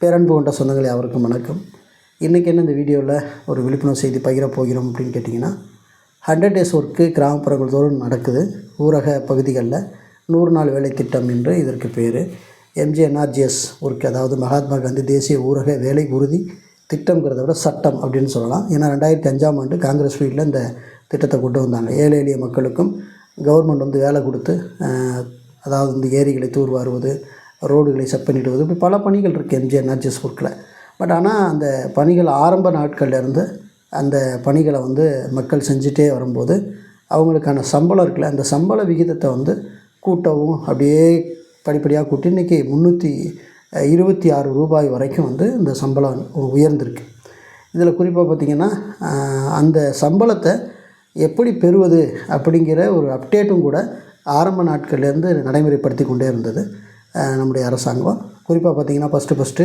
பேரன்பு கொண்ட சொந்தங்களே அவருக்கும் வணக்கம். இன்றைக்கி என்ன இந்த வீடியோவில் ஒரு விழிப்புணர்வு செய்தி பகிர போகிறோம் அப்படின்னு கேட்டிங்கன்னா ஹண்ட்ரட் டேஸ் ஒர்க்கு கிராமப்புறங்கள் தோறும் நடக்குது. ஊரக பகுதிகளில் நூறு நாள் வேலை திட்டம் என்று இதற்கு பேர். எம்ஜிஎன்ஆர்ஜிஎஸ் ஒர்க் அதாவது மகாத்மா காந்தி தேசிய ஊரக வேலை உறுதி திட்டம்ங்கிறத விட சட்டம் அப்படின்னு சொல்லலாம். ஏன்னா ரெண்டாயிரத்தி அஞ்சாம் ஆண்டு காங்கிரஸ் வீட்டில் இந்த திட்டத்தை கொண்டு வந்தாங்க. ஏழை எளிய மக்களுக்கும் கவர்மெண்ட் வந்து வேலை கொடுத்து அதாவது இந்த ஏரிகளை தூர்வாருவது ரோடுகளை செட் பண்ணிவிடுவது இப்படி பல பணிகள் இருக்குது எம்ஜிஆர் நார்ஜஸ் ஒர்க்கில் பட் ஆனால் அந்த பணிகள் ஆரம்ப நாட்கள்லேருந்து அந்த பணிகளை வந்து மக்கள் செஞ்சுட்டே வரும்போது அவங்களுக்கான சம்பளம் இருக்குல்ல அந்த சம்பள விகிதத்தை வந்து கூட்டவும் அப்படியே படிப்படியாக கூட்டி இன்றைக்கி முந்நூற்றி இருபத்தி ஆறு ரூபாய் வரைக்கும் வந்து இந்த சம்பளம் உயர்ந்திருக்கு. இதில் குறிப்பாக பார்த்திங்கன்னா அந்த சம்பளத்தை எப்படி பெறுவது அப்படிங்கிற ஒரு அப்டேட்டும் கூட ஆரம்ப நாட்கள்லேருந்து நடைமுறைப்படுத்தி கொண்டே இருந்தது. நம்முடைய அரசாங்கம். குறிப்பாக பார்த்திங்கன்னா ஃபஸ்ட்டு ஃபஸ்ட்டு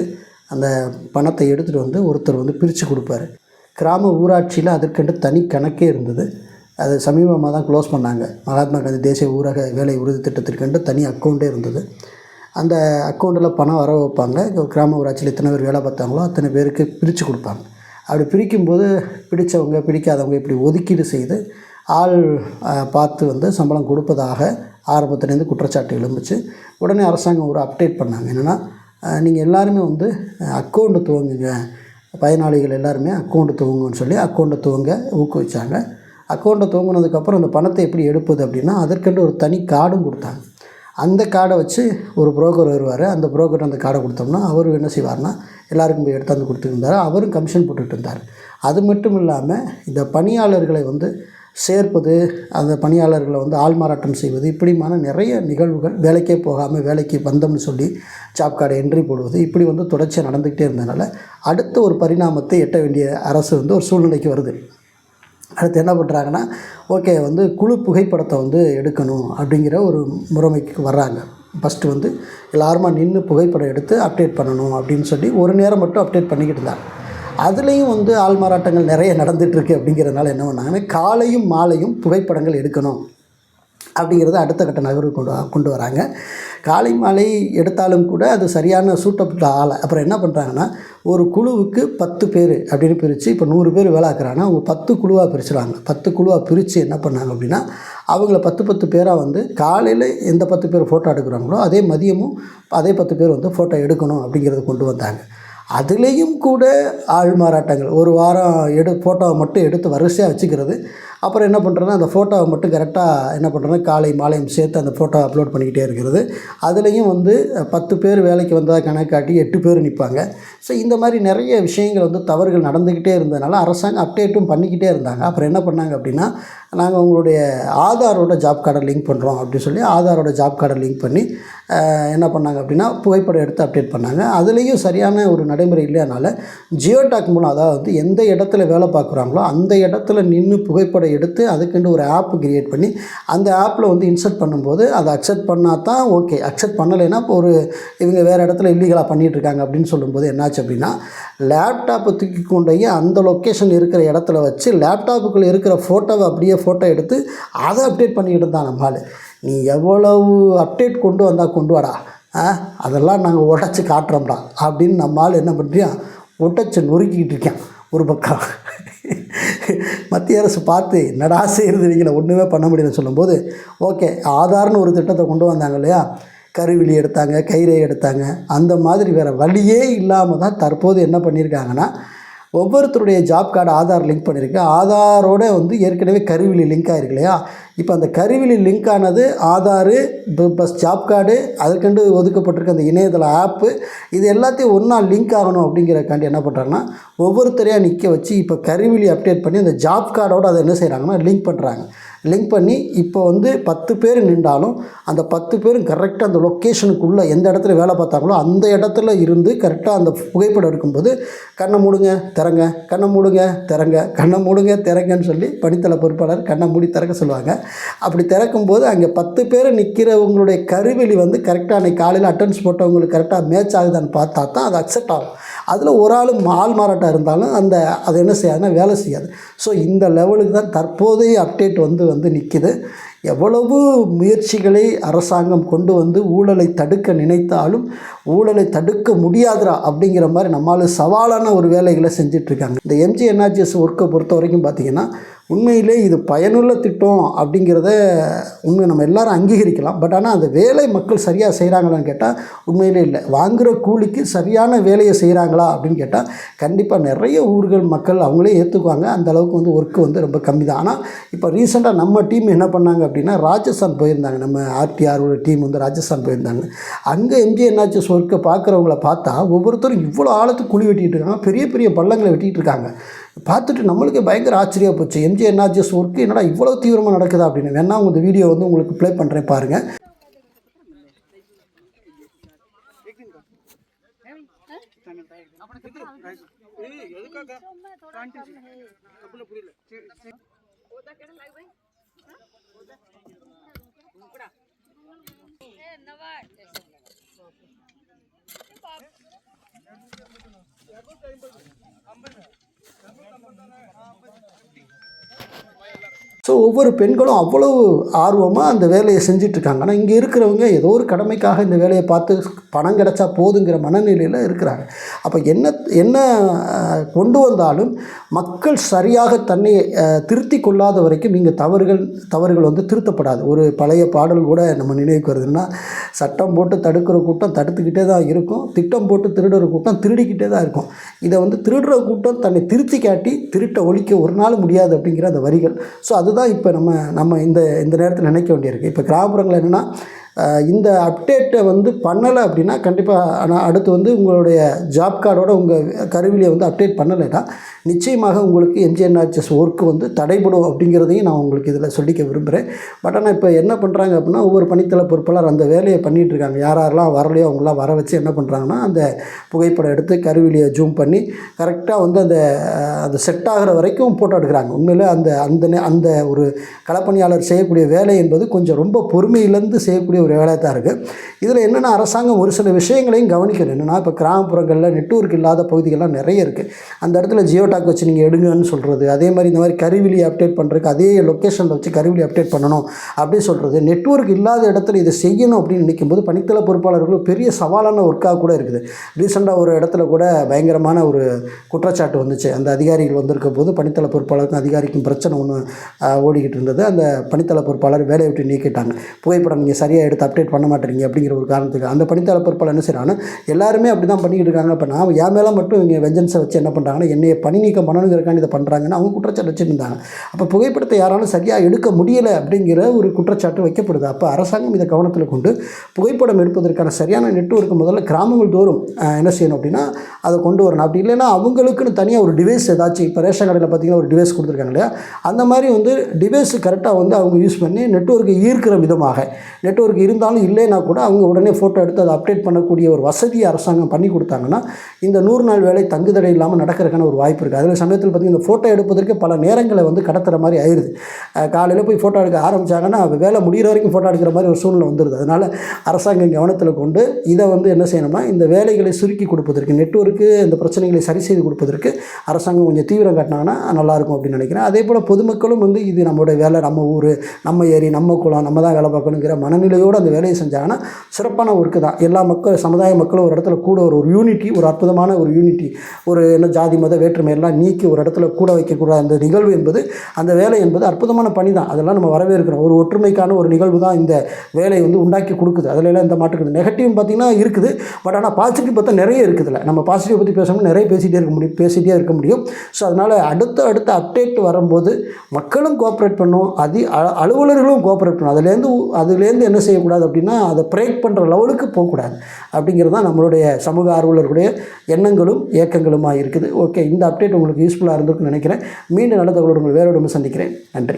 அந்த பணத்தை எடுத்துகிட்டு வந்து ஒருத்தர் வந்து பிரித்து கொடுப்பாரு. கிராம ஊராட்சியில் அதற்கென்று தனி கணக்கே இருந்தது. அது சமீபமாக தான் க்ளோஸ் பண்ணாங்க. மகாத்மா காந்தி தேசிய ஊரக வேலை உறுதி திட்டத்திற்கென்று தனி அக்கௌண்ட்டே இருந்தது. அந்த அக்கௌண்ட்டில் பணம் வர வைப்பாங்க. கிராம ஊராட்சியில் எத்தனை பேர் வேலை பார்த்தாங்களோ அத்தனை பேருக்கு பிரித்து கொடுப்பாங்க. அப்படி பிரிக்கும்போது பிடித்தவங்க பிடிக்காதவங்க இப்படி ஒதுக்கீடு செய்து ஆள் பார்த்து வந்து சம்பளம் கொடுப்பதாக ஆரம்பத்துலேருந்து குற்றச்சாட்டு எழுந்துச்சு. உடனே அரசாங்கம் ஒரு அப்டேட் பண்ணாங்க. என்னென்னா நீங்கள் எல்லாருமே வந்து அக்கௌண்ட்டு துவங்குங்க. பயனாளிகள் எல்லாருமே அக்கௌண்ட்டு துவங்குன்னு சொல்லி அக்கௌண்ட்டை துவங்க ஊக்குவிச்சாங்க. அக்கௌண்ட்டை துவங்கினதுக்கப்புறம் அந்த பணத்தை எப்படி எடுப்பது அப்படின்னா அதற்கென்று ஒரு தனி கார்டும் கொடுத்தாங்க. அந்த கார்டை வச்சு ஒரு புரோக்கர் வருவார். அந்த புரோக்கர் அந்த கார்டை கொடுத்தோம்னா அவர் என்ன செய்வார்னா எல்லாருக்கும் போய் எடுத்தாந்து கொடுத்துருந்தார் அவரும் கமிஷன் போட்டுட்டு இருந்தார். அது மட்டும் இல்லாமல் இந்த பணியாளர்களை வந்து சேர்ப்பது அந்த பணியாளர்களை வந்து ஆள்மாறாட்டம் செய்வது இப்படிமான நிறைய நிகழ்வுகள் வேலைக்கே போகாமல் வேலைக்கு வந்தோம்னு சொல்லி ஜாப் கார்டை என்ட்ரி போடுவது இப்படி வந்து தொடர்ச்சியாக நடந்துக்கிட்டே இருந்தனால அடுத்த ஒரு பரிணாமத்தை எட்ட வேண்டிய அரசு வந்து ஒரு சூழ்நிலைக்கு வருது. அடுத்து என்ன பண்ணுறாங்கன்னா ஓகே வந்து குழு புகைப்படத்தை வந்து எடுக்கணும் அப்படிங்கிற ஒரு முறைமைக்கு வர்றாங்க. ஃபஸ்ட்டு வந்து எல்லாருமா நின்று புகைப்படம் எடுத்து அப்டேட் பண்ணணும் அப்படின்னு சொல்லி ஒரு நேரம் மட்டும் அப்டேட் பண்ணிக்கிட்டு இருந்தாங்க. அதுலேயும் வந்து ஆள்மாறாட்டங்கள் நிறைய நடந்துகிட்ருக்கு அப்படிங்கிறதுனால என்ன பண்ணாங்கன்னா காலையும் மாலையும் புகைப்படங்கள் எடுக்கணும் அப்படிங்கிறத அடுத்த கட்ட நகர்வு கொண்டு கொண்டு வராங்க. காலை மாலை எடுத்தாலும் கூட அது சரியான சூட்டப்பட்ட ஆளை அப்புறம் என்ன பண்ணுறாங்கன்னா ஒரு குழுவுக்கு பத்து பேர் அப்படின்னு பிரித்து இப்போ நூறு பேர் வேலை ஆக்குறாங்கன்னா அவங்க பத்து குழுவாக பிரிச்சுறாங்க பத்து குழுவாக பிரித்து என்ன பண்ணாங்க அப்படின்னா அவங்கள பத்து பத்து பேராக வந்து காலையில் எந்த பத்து பேர் ஃபோட்டோ எடுக்கிறாங்களோ அதே மதியமும் அதே பத்து பேர் வந்து ஃபோட்டோ எடுக்கணும் அப்படிங்கிறத கொண்டு வந்தாங்க. அதுலேயும் கூட ஆள் மாறாட்டங்கள் ஒரு வாரம் எடு ஃபோட்டோவை மட்டும் எடுத்து வரிசையாக வச்சுக்கிறது. அப்புறம் என்ன பண்ணுறேன்னா அந்த ஃபோட்டோவை மட்டும் கரெக்டாக என்ன பண்ணுறேன்னா காலை மாலையும் சேர்த்து அந்த ஃபோட்டோ அப்லோட் பண்ணிக்கிட்டே இருக்கிறது. அதுலேயும் வந்து பத்து பேர் வேலைக்கு வந்ததாக கணக்காட்டி எட்டு பேர் நிற்பாங்க ஸோ இந்த மாதிரி நிறைய விஷயங்கள் வந்து தவறுகள் நடந்துக்கிட்டே இருந்ததுனால அரசாங்கம் அப்டேட்டும் பண்ணிக்கிட்டே இருந்தாங்க. அப்புறம் என்ன பண்ணாங்க அப்படின்னா நாங்கள் உங்களுடைய ஆதாரோட ஜாப் கார்டை லிங்க் பண்ணுறோம் அப்படின்னு சொல்லி ஆதாரோட ஜாப் கார்டை லிங்க் பண்ணி என்ன பண்ணாங்க அப்படின்னா புகைப்படம் எடுத்து அப்டேட் பண்ணாங்க. அதுலேயும் சரியான ஒரு நடைமுறை இல்லைனால ஜியோடாக் மூலம் அதாவது வந்து எந்த இடத்துல வேலை பார்க்குறாங்களோ அந்த இடத்துல நின்று புகைப்படம் எடுத்து அதுக்குண்டு ஒரு ஆப் கிரியேட் பண்ணி அந்த ஆப்பில் வந்து இன்சர்ட் பண்ணும்போது அதை அக்செப்ட் பண்ணால் தான் ஓகே அக்செப்ட் பண்ணலைன்னா இப்போ ஒரு இவங்க வேறு இடத்துல இல்லீகலாக பண்ணிகிட்டு இருக்காங்க அப்படின்னு சொல்லும்போது என்னாச்சு அப்படின்னா லேப்டாப்பை தூக்கி கொண்டு போய் அந்த லொக்கேஷன் இருக்கிற இடத்துல வச்சு லேப்டாப்புக்குள்ளே இருக்கிற ஃபோட்டோவை அப்படியே ஃபோட்டோ எடுத்து அதை அப்டேட் பண்ணிக்கிட்டு இருந்தான் நம்மால் நீ எவ்வளவு அப்டேட் கொண்டு வந்தால் கொண்டு வாடா. ஆ? அதெல்லாம் நாங்கள் உடச்சி காட்டுறோம்டா அப்படின்னு நம்மால் என்ன பண்ணுறியா உடச்சி நொறுக்கிக்கிட்டு இருக்கேன் ஒரு பக்கம். மத்திய அரசு பார்த்து என்னடா செய்கிறது நீங்கள் ஒன்றுமே பண்ண முடியலன்னு சொல்லும்போது ஓகே ஆதார்னு ஒரு திட்டத்தை கொண்டு வந்தாங்க இல்லையா? கருவிழி எடுத்தாங்க கயிறை எடுத்தாங்க. அந்த மாதிரி வேறு வழியே இல்லாமல் தான் தற்போது என்ன பண்ணியிருக்காங்கன்னா ஒவ்வொருத்தருடைய ஜாப் கார்டு ஆதார் லிங்க் பண்ணியிருக்கு ஆதாரோட வந்து ஏற்கனவே கருவிலி லிங்க் ஆகிருக்கு இல்லையா? இப்போ அந்த கருவிலி லிங்க் ஆனது ஆதாரு ப்ளஸ் ஜாப் கார்டு அதற்கண்டு ஒதுக்கப்பட்டிருக்க அந்த இணையதள ஆப்பு இது எல்லாத்தையும் ஒன்றா லிங்க் ஆகணும் அப்படிங்கிறக்காண்டி என்ன பண்ணுறாங்கன்னா ஒவ்வொருத்தரையாக நிற்க வச்சு இப்போ கருவிலி அப்டேட் பண்ணி அந்த ஜாப் கார்டோட அதை என்ன செய்கிறாங்கன்னா லிங்க் பண்ணுறாங்க லிங்க் பண்ணி இப்போ வந்து பத்து பேர் நின்றாலும் அந்த பத்து பேரும் கரெக்டாக அந்த லொக்கேஷனுக்குள்ளே எந்த இடத்துல வேலை பார்த்தாங்களோ அந்த இடத்துல இருந்து கரெக்டாக அந்த புகைப்படம் எடுக்கும்போது கண்ணை மூடுங்க திறங்க கண்ணை மூடுங்க திறங்க கண்ணை மூடுங்க திறங்கன்னு சொல்லி பணித்தள பொறுப்பாளர் கண்ணை மூடி திறக்க சொல்லுவாங்க. அப்படி திறக்கும்போது அங்கே பத்து பேர் நிற்கிறவங்களுடைய கருவெளி வந்து கரெக்டாக அன்றைக்கி காலையில் அட்டன்ஸ் போட்டவங்களுக்கு கரெக்டாக மேட்ச் ஆகுதான்னு பார்த்தா தான் அது அக்செப்ட் ஆகும். அதில் ஒரு ஆள் ஆள் மாறாட்டம் இருந்தாலும் அந்த அது என்ன செய்யாதுன்னா வேலை செய்யாது. ஸோ இந்த லெவலுக்கு தான் தற்போதைய அப்டேட் வந்து வந்து நிற்கிது எவ்வளவு முயற்சிகளை அரசாங்கம் கொண்டு வந்து ஊழலை தடுக்க நினைத்தாலும் ஊழலை தடுக்க முடியாதுடா அப்படிங்கிற மாதிரி நம்மளால் சவாலான ஒரு வேலைகளை செஞ்சிட்ருக்காங்க. இந்த எம்ஜி என்ஆர்ஜிஎஸ் ஒர்க்கை பொறுத்த வரைக்கும் பார்த்திங்கன்னா உண்மையிலே இது பயனுள்ள திட்டம் அப்படிங்கிறத உண்மை நம்ம எல்லாரும் அங்கீகரிக்கலாம். பட் ஆனால் அந்த வேலை மக்கள் சரியாக செய்கிறாங்களான்னு கேட்டால் உண்மையிலே இல்லை. வாங்குகிற கூலிக்கு சரியான வேலையை செய்கிறாங்களா அப்படின்னு கேட்டால் கண்டிப்பாக நிறைய ஊர்கள் மக்கள் அவங்களே ஏற்றுக்குவாங்க அந்த அளவுக்கு வந்து ஒர்க்கு வந்து ரொம்ப கம்மி தான் ஆனால் இப்போ ரீசெண்டாக நம்ம டீம் என்ன பண்ணாங்க அப்படின்னா ராஜஸ்தான் போயிருந்தாங்க. நம்ம ஆர்டிஆரோட டீம் வந்து ராஜஸ்தான் போயிருந்தாங்க. அங்கே எம்ஜி என்னாச்சு? ஒர்க்கை பார்க்குறவங்கள பார்த்தா ஒவ்வொருத்தரும் இவ்வளோ ஆழத்துக்கு குழி வெட்டிகிட்டு இருக்காங்க. பெரிய பெரிய பள்ளங்களை வெட்டிகிட்டு இருக்காங்க. பார்த்துட்டு நம்மளுக்கே பயங்கர ஆச்சரியம் போச்சு. எம்ஜி என்ஆர்ஜிஎஸ் ஒர்க்கு என்னடா இவ்வளோ தீவிரமாக நடக்குதா அப்படின்னு. வேணா உங்கள் இந்த வீடியோ வந்து உங்களுக்கு ப்ளே பண்ணுறேன் பாருங்கள் ਹਾਂ ஸோ ஒவ்வொரு பெண்களும் அவ்வளவு ஆர்வமாக அந்த வேலையை செஞ்சிட்ருக்காங்க. ஆனால் இங்கே இருக்கிறவங்க ஏதோ ஒரு கடமைக்காக இந்த வேலையை பார்த்து பணம் கிடச்சா போதுங்கிற மனநிலையில் இருக்கிறாங்க. அப்போ என்ன என்ன கொண்டு வந்தாலும் மக்கள் சரியாக தன்னை திருத்தி கொள்ளாத வரைக்கும் இங்கே தவறுகள் தவறுகள் வந்து திருத்தப்படாது. ஒரு பழைய பாடல் கூட நம்ம நினைவுக்கு வருதுன்னா சட்டம் போட்டு தடுக்கிற கூட்டம் தடுத்துக்கிட்டே தான் இருக்கும். திட்டம் போட்டு திருடுற கூட்டம் திருடிக்கிட்டே தான் இருக்கும். இதை வந்து திருடுற கூட்டம் தன்னை திருத்தி காட்டி திருட்ட ஒழிக்க ஒரு நாள் முடியாது அப்படிங்கிற அந்த வரிகள். ஸோ அதுதான் இப்போ நம்ம நம்ம இந்த இந்த நேரத்தில் நினைக்க வேண்டியிருக்கு. இப்போ கிராமப்புறங்கள் என்னென்னா இந்த அப்டேட்டை வந்து பண்ணலை அப்படின்னா கண்டிப்பாக ஆனால் அடுத்து வந்து உங்களுடைய ஜாப் கார்டோட உங்கள் கருவிலியை வந்து அப்டேட் பண்ணலைன்னா நிச்சயமாக உங்களுக்கு எம்ஜிஎன்ஆர்ஜிஎஸ் ஒர்க்கு வந்து தடைபடும் அப்படிங்கிறதையும் நான் உங்களுக்கு இதில் சொல்லிக்க விரும்புகிறேன் பட் ஆனால் இப்போ என்ன பண்ணுறாங்க அப்படின்னா ஒவ்வொரு பணித்தள பொறுப்பாளர் அந்த வேலையை பண்ணிகிட்டு இருக்காங்க. யார் யாரெல்லாம் வரலையோ அவங்களாம் வர வச்சு என்ன பண்ணுறாங்கன்னா அந்த புகைப்படம் எடுத்து கருவிலியை ஜூம் பண்ணி கரெக்டாக வந்து அந்த அது செட் ஆகிற வரைக்கும் ஃபோட்டோ எடுக்கிறாங்க. உண்மையில் அந்த அந்த நே- அந்த ஒரு களப்பணியாளர் செய்யக்கூடிய வேலை என்பது கொஞ்சம் ரொம்ப பொறுமையிலேருந்து செய்யக்கூடிய ஒரு வேலை தான் இருக்குது இதில் என்னென்னா அரசாங்கம் ஒரு சில விஷயங்களையும் கவனிக்கணும். என்னென்னா இப்போ கிராமப்புறங்களில் நெட்வொர்க் இல்லாத பகுதிகள்லாம் நிறைய இருக்குது அந்த இடத்துல ஜியோ டாக் வச்சு நீங்கள் எடுங்கன்னு சொல்கிறது அதே மாதிரி இந்த மாதிரி கருவிலி அப்டேட் பண்ணுறதுக்கு அதே லொக்கேஷனில் வச்சு கருவிலி அப்டேட் பண்ணணும் அப்படின்னு சொல்கிறது நெட்வொர்க் இல்லாத இடத்துல இதை செய்யணும் அப்படின்னு நினைக்கும்போது பணித்தள பொறுப்பாளர்களும் பெரிய சவாலான ஒர்க்காக கூட இருக்குது. ரீசெண்டாக ஒரு இடத்துல கூட பயங்கரமான ஒரு குற்றச்சாட்டு வந்துச்சு. அந்த அதிகாரிகள் வந்திருக்க போது பணித்தள பொறுப்பாளருக்கும் அதிகாரிக்கும் பிரச்சனை ஒன்று ஓடிக்கிட்டு இருந்தது. அந்த பணித்தள பொறுப்பாளர் வேலையை விட்டு நீக்கிட்டாங்க. புகைப்படம் நீங்கள் சரியாக எடுத்து அப்டேட் பண்ண மாட்டேறீங்க அப்படிங்கிற ஒரு காரணத்துக்கு அந்த பணித்தாள பொறுப்பாளர் என்ன செய்கிறாங்கன்னா எல்லாருமே அப்படி தான் பண்ணிக்கிட்டு இருக்காங்க. இப்போ நான் என் மேலே மட்டும் இவங்க வெஞ்சன்ஸை வச்சு என்ன பண்ணுறாங்கன்னா என்னைய பணி நீக்கம் பண்ணணுங்கிறக்காண்டி இதை பண்ணுறாங்கன்னு அவங்க குற்றச்சாட்டு வச்சுருந்தாங்க. அப்போ புகைப்படத்தை யாராலும் சரியாக எடுக்க முடியலை அப்படிங்கிற ஒரு குற்றச்சாட்டு வைக்கப்படுது. அப்போ அரசாங்கம் இதை கவனத்தில் கொண்டு புகைப்படம் எடுப்பதற்கான சரியான நெட்வொர்க் முதல்ல கிராமங்கள் தோறும் என்ன செய்யணும் அப்படின்னா அதை கொண்டு வரணும். அப்படி இல்லைன்னா அவங்களுக்குன்னு தனியாக ஒரு டிவைஸ் ஏதாச்சும் இப்போ ரேஷன் கடையில் பார்த்தீங்கன்னா ஒரு டிவைஸ் கொடுத்துருக்காங்க இல்லையா? அந்த மாதிரி வந்து டிவைஸ் கரெக்டாக வந்து அவங்க யூஸ் பண்ணி நெட்வொர்க்கை ஈர்க்கிற விதமாக நெட்வொர்க் இருந்தாலும் இல்லைன்னா கூட அவங்க உடனே ஃபோட்டோ எடுத்து அதை அப்டேட் பண்ணக்கூடிய ஒரு வசதியை அரசாங்கம் பண்ணி கொடுத்தாங்கன்னா இந்த நூறு நாள் வேலை தங்குதடை இல்லாமல் நடக்கிறதுக்கான ஒரு வாய்ப்பு இருக்குது அதில் சமயத்தில் பார்த்திங்கன்னா இந்த ஃபோட்டோ எடுப்பதற்கு பல நேரங்களை வந்து கடத்துற மாதிரி ஆயிடுது காலையில் போய் ஃபோட்டோ எடுக்க ஆரம்பித்தாங்கன்னா வேலை முடிகிற வரைக்கும் ஃபோட்டோ எடுக்கிற மாதிரி ஒரு சூழ்நிலை வந்துடுது அதனால் அரசாங்கம் கவனத்தில் கொண்டு இதை வந்து என்ன செய்யணும்னா இந்த வேலைகளை சுருக்கி கொடுப்பதற்கு மக்களுக்கு இந்த பிரச்சனைகளை சரி செய்து கொடுப்பதற்கு அரசாங்கம் கொஞ்சம் தீவிரம் காட்டினாங்கன்னா நல்லாயிருக்கும் அப்படின்னு நினைக்கிறேன். அதே போல் பொதுமக்களும் வந்து இது நம்மளுடைய வேலை நம்ம ஊர் நம்ம ஏரி நம்ம குளம் நம்ம தான் வேலை பார்க்கணுங்கிற மனநிலையோடு அந்த வேலையை செஞ்சாங்கன்னா சிறப்பான ஒர்க்கு தான். எல்லா மக்கள் சமுதாய மக்களும் ஒரு இடத்துல கூட ஒரு ஒரு யூனிட்டி ஒரு அற்புதமான ஒரு யூனிட்டி ஒரு என்ன ஜாதி மத வேற்றுமை எல்லாம் நீக்கி ஒரு இடத்துல கூட வைக்கக்கூடாத அந்த நிகழ்வு என்பது அந்த வேலை என்பது அற்புதமான பணி தான். அதெல்லாம் நம்ம வரவேற்கிறோம். ஒரு ஒற்றுமைக்கான ஒரு நிகழ்வு தான் இந்த வேலையை வந்து உண்டாக்கி கொடுக்குது. அதில் எல்லாம் இந்த மாட்டுக்கு நெகட்டிவ் பார்த்திங்கன்னா இருக்குது. பட் ஆனால் பாசிட்டிவ் பார்த்தா நிறைய இருக்குதுல்ல. நம்ம பாசிட்டிவ் பற்றி பேசணும்னா நிறைய பேசிகிட்டே இருக்க முடியும் பேசிகிட்டே இருக்க முடியும். ஸோ அதனால் அடுத்த அடுத்த அப்டேட் வரும்போது மக்களும் கோஆப்ரேட் பண்ணும் அதி அ- அலுவலர்களும் கோஆப்ரேட் பண்ணும். அதுலேருந்து அதுலேருந்து என்ன செய்யக்கூடாது அப்படின்னா அதை பிரேக் பண்ணுற லெவலுக்கு போகக்கூடாது. அப்படிங்கிறது தான் நம்மளுடைய சமூக ஆர்வலர்களுடைய எண்ணங்களும் இயக்கங்களுமாக இருக்குது. ஓகே இந்த அப்டேட் உங்களுக்கு யூஸ்ஃபுல்லாக இருந்திருக்குன்னு நினைக்கிறேன். மீண்டும் நல்ல தகவலோடு உங்களை வேறோடு சந்திக்கிறேன். நன்றி.